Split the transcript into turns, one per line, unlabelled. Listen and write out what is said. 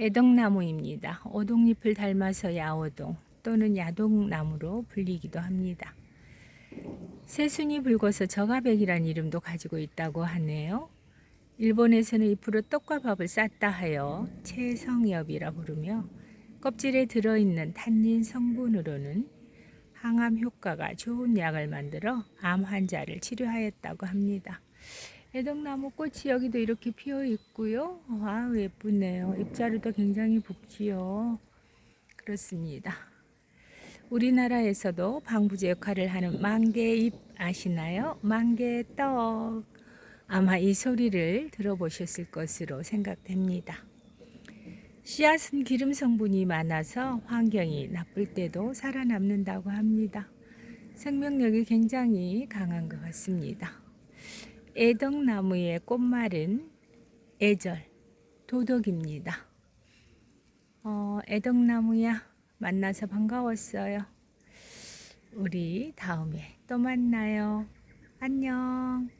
애덕나무입니다. 오동잎을 닮아서 야오동 또는 야동나무로 불리기도 합니다. 새순이 붉어서 저가백이란 이름도 가지고 있다고 하네요. 일본에서는 잎으로 떡과 밥을 쌌다 하여 채성엽이라 부르며 껍질에 들어있는 탄닌 성분으로는 항암 효과가 좋은 약을 만들어 암 환자를 치료하였다고 합니다. 애덕나무 꽃이 여기도 이렇게 피어 있고요. 와 예쁘네요. 잎자루도 굉장히 붓지요. 그렇습니다. 우리나라에서도 방부제 역할을 하는 만개잎 아시나요? 만개떡. 아마 이 소리를 들어보셨을 것으로 생각됩니다. 씨앗은 기름 성분이 많아서 환경이 나쁠 때도 살아남는다고 합니다. 생명력이 굉장히 강한 것 같습니다. 애덕나무의 꽃말은 애절, 도덕입니다. 어, 애덕나무야, 만나서 반가웠어요. 우리 다음에 또 만나요. 안녕.